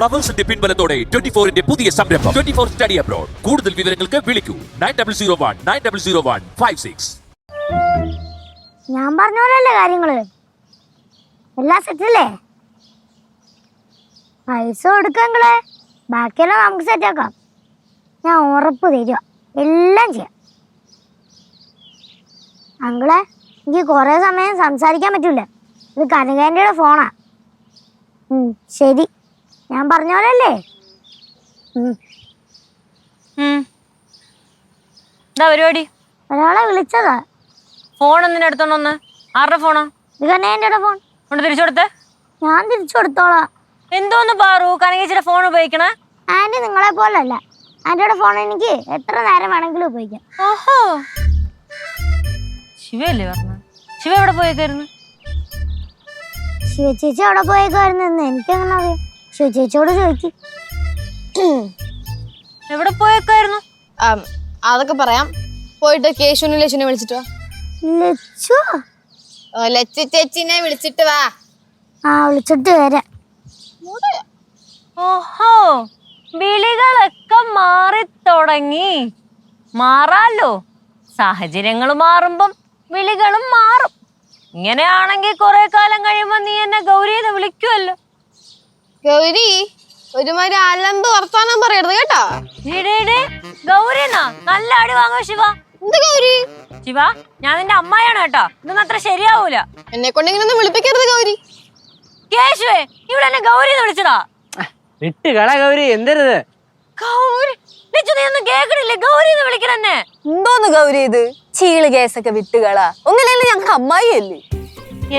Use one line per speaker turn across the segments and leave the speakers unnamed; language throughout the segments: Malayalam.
ഫ്ലവേഴ്സിന്റെ പിൻബലത്തോടെ ട്വന്റി ഫോറിന്റെ പുതിയ സംരംഭം. ട്വന്റി ഫോർ സ്റ്റഡി അബ്രോഡ് കൂടുതൽ വിവരങ്ങൾക്ക് വിളിക്കൂ. Nine double zero one nine double zero one five six
ഞാൻ പറഞ്ഞ പോലെയല്ലേ കാര്യങ്ങൾ? എല്ലാം സെറ്റല്ലേ പൈസ കൊടുക്കെങ്കിലേ ബാക്കിയെല്ലാം നമുക്ക് സെറ്റാക്കാം ഞാൻ ഉറപ്പ് തരിക എല്ലാം ചെയ്യാം. അങ്കിളെ എനിക്ക് കുറേ സമയം സംസാരിക്കാൻ പറ്റൂല. ഇത് കനകേന്റെ ഫോണാ ശരി. ഞാൻ പറഞ്ഞ ഉം.
എന്താ പരിപാടി.
ഒരാളെ വിളിച്ചതാ.
ഫോൺ എന്തിനാ എടുത്തോണ്ട് ആരുടെ ഫോണാ?
ഇത് കനകാന്റെയുടെ ഫോൺ.
കൊണ്ട് തിരിച്ചു കൊടുത്തേ.
ഞാൻ തിരിച്ചു കൊടുത്തോളാം.
എന്തോന്ന് പാറു? കനകേച്ചിയുടെ ഫോൺ ഉപയോഗിക്കണേ?
ആന്റി നിങ്ങളെ പോലല്ല. ആന്റിയുടെ ഫോൺ എനിക്ക് എത്ര നേരം വേണമെങ്കിലും ഉപയോഗിക്കാം.
ഓഹോ. ശിവയല്ലേ പറഞ്ഞ? ശിവ എവിടെ പോയേക്കായിരുന്നു?
ശിവചേച്ചി എവിടെ പോയേക്കായിരുന്നു എനിക്കെങ്ങനെ അറിയാം. ശിവചേച്ചിയോട് ചോദിക്ക്.
എവിടെ പോയേക്കായിരുന്നു?
അതൊക്കെ പറയാം. പോയിട്ട് കേശുവിനെ ലച്ചുവിനെ വിളിച്ചിട്ട് വാ.
ലച്ചു?
ഓ, ലച്ചു ചേച്ചിനെ വിളിച്ചിട്ട് വാ.
ആ വിളിച്ചിട്ട് വരാം.
ഓഹോ വിളികളൊക്കെ മാറി തുടങ്ങി മാറാലോ സാഹചര്യങ്ങൾ മാറുമ്പം വിളികളും മാറും. ഇങ്ങനെയാണെങ്കിൽ കുറെ കാലം കഴിയുമ്പോൾ നീ എന്നെ ഗൗരി എന്ന് വിളിക്കുമല്ലോ
ഗൗരി ഒരുമാതിരി അലമ്പ് വർത്താനം പറയരുത് കേട്ടോ.
ഇടേ ഗൗരി എന്നാ? നല്ല അടി വാങ്ങോ ശിവ.
എന്ത് ഗൗരി?
ശിവ ഞാൻ നിന്റെ അമ്മയാണ് കേട്ടോ. ഇതൊന്നും അത്ര ശരിയാവൂല.
എന്നെ കൊണ്ട് ഇങ്ങനെ വിളിപ്പിക്കരുത് ഗൗരി.
കേശുവേ ഇവിടെ എന്നെ ഗൗരി എന്ന് വിളിച്ചതാ.
വിട്ട് കള ഗൗരി എന്തരുത്?
ഗൗരി നീ ഒന്നും കേക്കണില്ലേ? ഗൗരി എന്ന് വിളിക്കണെന്നെ
എന്തോന്ന് ഗൗരി ഇത്? ചീൾ കേസൊക്കെ വിട്ടുകളാ ഒന്നില്ലെങ്കിൽ ഞങ്ങൾ അമ്മായി അല്ലേ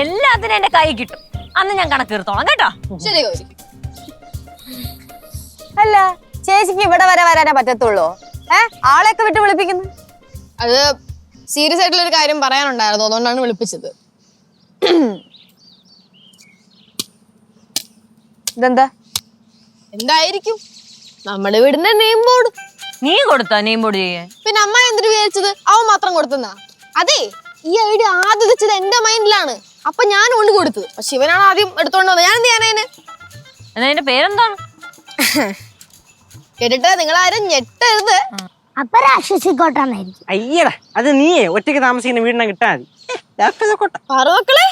എല്ലാത്തിനും എന്റെ കൈ കിട്ടും. അന്ന് ഞാൻ കണക്ക് തീർത്തോളാം കേട്ടോ.
ശരി ഗൗരി.
അല്ല ചേച്ചിക്ക് ഇവിടെ വരെ വരാനേ പറ്റത്തുള്ളൂ. ഏ? ആളെയൊക്കെ വിട്ട് വിളിപ്പിക്കുന്നു.
അത് സീരിയസ് ആയിട്ടുള്ള ഒരു കാര്യം പറയാനുണ്ടായിരുന്നു. അതുകൊണ്ടാണ് വിളിപ്പിച്ചത്.
ഇതെന്താ?
എന്തായിരിക്കും? നമ്മുടെ വീടിന്റെ നെയിം ബോർഡ്
നീ കൊടുത്താ നെയിം ബോർഡ് ചെയ്യാൻ?
പിന്നെ അമ്മ എന്തിനു വിചാരിച്ചത്? അവൻ മാത്രം കൊടുത്തെന്നാ? അതെ ഈ ഐഡിയ ആദ്യം വെച്ചത് എന്റെ മൈൻഡിലാണ്. അപ്പൊ ഞാൻ കൊണ്ട് കൊടുത്തത് പക്ഷെ ഇവനാണ് ആദ്യം എടുത്തോണ്ട് വന്നത്. ഞാൻ എന്ത്
എന്നാ എന്റെ പേരെന്താണ്?
കേട്ടിട്ട്? നിങ്ങൾ ആരും ഞെട്ടരുത്
അപ്പൊ രാക്ഷസിക്കോട്ടാന്നായിരിക്കും.
അയ്യടാ അത് നീയേ. ഒറ്റയ്ക്ക് താമസിക്കുന്ന വീടിനെ കിട്ടാതി രാക്ഷസക്കോട്ട.
പറവക്കളെ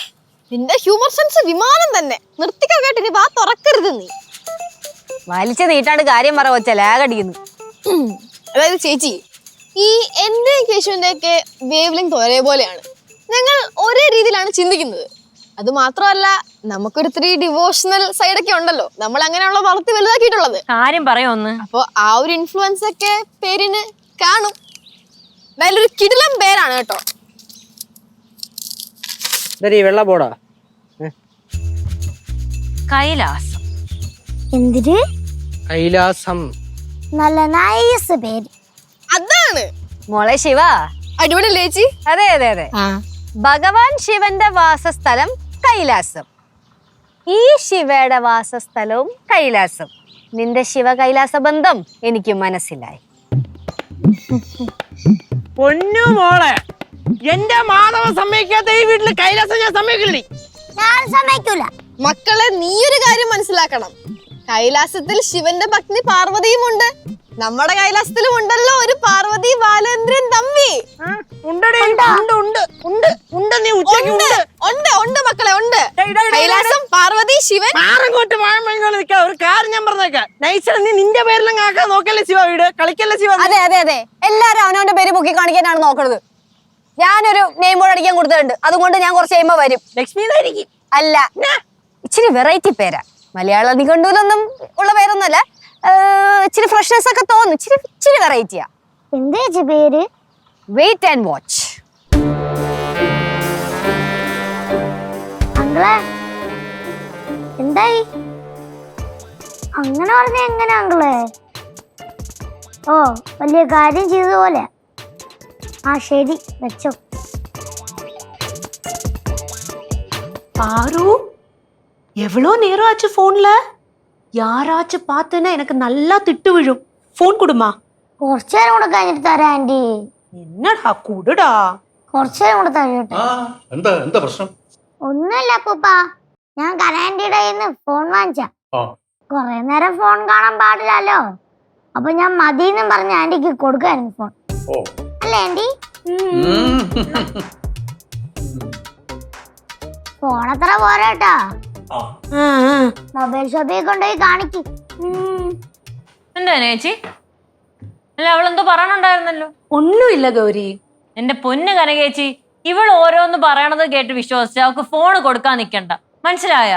നിന്റെ ഹ്യൂമർ സെൻസ് വിമാനം തന്നെ. നിർത്തിക്കാൻ നീ വാ തുറക്കരുത് നീ.
വലിച്ച നീട്ടാണ്ട് കാര്യം പറ വെച്ച ലാഗടിക്കുന്നു
അതായത് ചേച്ചി ഈ എന്റെ കേശുവിന്റെ ഒക്കെ വേവ് ലെങ്ത് ഒരേപോലെയാണ് ഞങ്ങൾ ഒരേ രീതിയിലാണ് ചിന്തിക്കുന്നത്. അത് മാത്രമല്ല നമുക്കൊരു ത്രീ ഡിവോഷണൽ സൈഡൊക്കെ ഉണ്ടല്ലോ. നമ്മൾ അങ്ങനെയുള്ള വളർത്തി വലുതാക്കിയിട്ടുള്ളത്.
കാര്യം പറയൊന്ന്
അപ്പൊ ആ ഒരു ഇൻഫ്ലുവൻസ് ഒക്കെ പേരിന് കാണും. നല്ലൊരു കിടിലം പേരാണ് കേട്ടോ.
വെള്ള പോടാ
കൈലാസം.
എന്തിര്?
കൈലാസം.
നല്ല നൈസ് പേര്.
അതാണ്.
മോളെ ശിവ.
അടിപൊളി ചേച്ചി?
അതെ അതെ അതെ. ഭഗവാൻ ശിവന്റെ വാസസ്ഥലം കൈലാസം. ഈ ശിവയുടെ വാസസ്ഥലവും കൈലാസം. നിന്റെ ശിവ കൈലാസ ബന്ധം എനിക്ക് മനസ്സിലായി.
പൊന്നു മോളെ എന്റെ മാധവ സമ്മതിക്കാത്ത ഈ വീട്ടിൽ കൈലാസം ഞാൻ സമ്മതിക്കില്ലേ.
ഞാൻ സമ്മതിക്കൂല.
മക്കളെ നീ ഒരു കാര്യം മനസ്സിലാക്കണം. കൈലാസത്തിൽ ശിവന്റെ പത്നി പാർവതിയും ഉണ്ട് നമ്മുടെ കൈലാസത്തിലും ഉണ്ടല്ലോ ഒരു പാർവതി ബാലേന്ദ്രൻ തമ്പി
ഉണ്ടടി ഉണ്ട് ഉണ്ട് ഉണ്ട് ഉണ്ട് നീ ഉച്ചയ്ക്ക്
ഉണ്ട്
ഉണ്ട്
ഉണ്ട് ഉണ്ട് മക്കളെ ഉണ്ട്
ഡേയ്, ഡേയ്, ഡേയ്,
കൈലാസം പാർവതി ശിവൻ
മാറങ്ങോട്ട് വാഴമ്പോ നിൽക്കാം ഒരു കാര്യം ഞാൻ പറഞ്ഞേക്കാം നിന്റെ പേരിലും കാക്കാൻ നോക്കല്ലേ ശിവ വീട്? കളിക്കല്ലേ ശിവ?
അതെ അതെ അതെ. എല്ലാരും അവനവന്റെ പേര് പൊക്കി കാണിക്കാനാണ് നോക്കണത്. ഞാനൊരു നെയിം ബോർഡ് അടിക്കാൻ കൊടുത്തിട്ടുണ്ട്. അതുകൊണ്ട് ഞാൻ കുറച്ച് കഴിയുമ്പോ വരും.
ലക്ഷ്മി
അല്ല ഇച്ചിരി വെറൈറ്റി പേരാ. മലയാള നിഘണ്ടുവിലൊന്നും ഉള്ള പേരൊന്നുമല്ല. അല്ല ഇച്ചിരി ഫ്രഷ്നെസ് ഒക്കെ തോന്നും. ഇച്ചിരി ഇച്ചിരി വെറൈറ്റിയാ
എന്താ ചേച്ചി പേര്?
വെയിറ്റ് ആൻഡ് വാച്ച്
അങ്കിളെ എന്തായി? അങ്ങനെ പറഞ്ഞ എങ്ങനെ അങ്കിളെ ഓ വലിയ കാര്യം ചെയ്തതുപോലെ ആ ശരി വെച്ചോ
பாரு எவ்வளோ நேரம் ஆச்சு ஃபோன்ல யாராச்சும் பார்த்தேன்னா எனக்கு நல்லா திட்டு விழும் ஃபோன் கொடுமா
കുറച്ചു നേരം കൂടെ കഴിഞ്ഞിട്ട് തരാം ആന്റി
என்னடா குடுடா
കുറച്ചു നേരം കൂടെ തരട്ടെ
ആ എന്താ എന്താ പ്രശ്നം
ഒന്നുമില്ല അപ്പൂപ്പ ഞാൻ കനാൻഡിയുടെ കയ്യിൽ നിന്ന് ഫോൺ വാങ്ങിച്ച
ആ
കുറെ നേരം ഫോൺ കാണാൻ പാടില്ലല്ലോ. അപ്പൊ ഞാൻ മതിയെന്നും പറഞ്ഞ ആന്റിക്ക് കൊടുക്കായിരുന്നു ഫോൺ അല്ലേ ആന്റി? ഫോൺ അത്ര പോരാട്ടാ. മൊബൈൽ ഷോപ്പിൽ കൊണ്ടുപോയി കാണിക്ക്.
എന്താ ചേച്ചി അല്ല അവളെന്തോ പറയണുണ്ടായിരുന്നല്ലോ.
ഒന്നുമില്ല ഗൗരി.
എന്റെ പൊന്ന് കനകേച്ചി ഇവൾ ഓരോന്ന് പറയണത് കേട്ട് വിശ്വസിച്ച് അവൾക്ക് ഫോൺ കൊടുക്കാൻ നിക്കണ്ട. മനസ്സിലായ.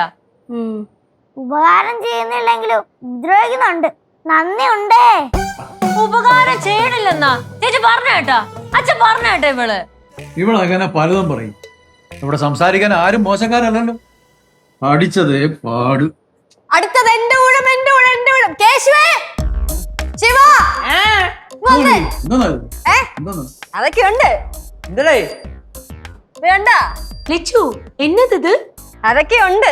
ഉപകാരം ചെയ്യുന്നില്ലെങ്കിലും ഉപദ്രവിക്കുന്നുണ്ട്. നന്ദി ഉണ്ടേ
ഉപകാരം ചെയ്യണില്ലെന്നാ? ചേച്ചി പറഞ്ഞേട്ടാ അച്ഛൻ പറഞ്ഞ കേട്ടാ ഇവൾ.
ഇവളങ്ങനെ പലതും പറയും. ഇവിടെ സംസാരിക്കാൻ ആരും മോശക്കാരല്ലല്ലോ. പഠിച്ചതേ പാട്.
അടുത്തത് എന്റെ ഊഴം എന്റെ ഊഴം എന്റെ ഊഴം. കേശുവേ! ശിവ! വന്നേ. ഏ? അതൊക്കെ ഉണ്ട്
എന്തടേ?
വേണ്ട
ലിച്ചു എന്നത്
അതൊക്കെ ഉണ്ട്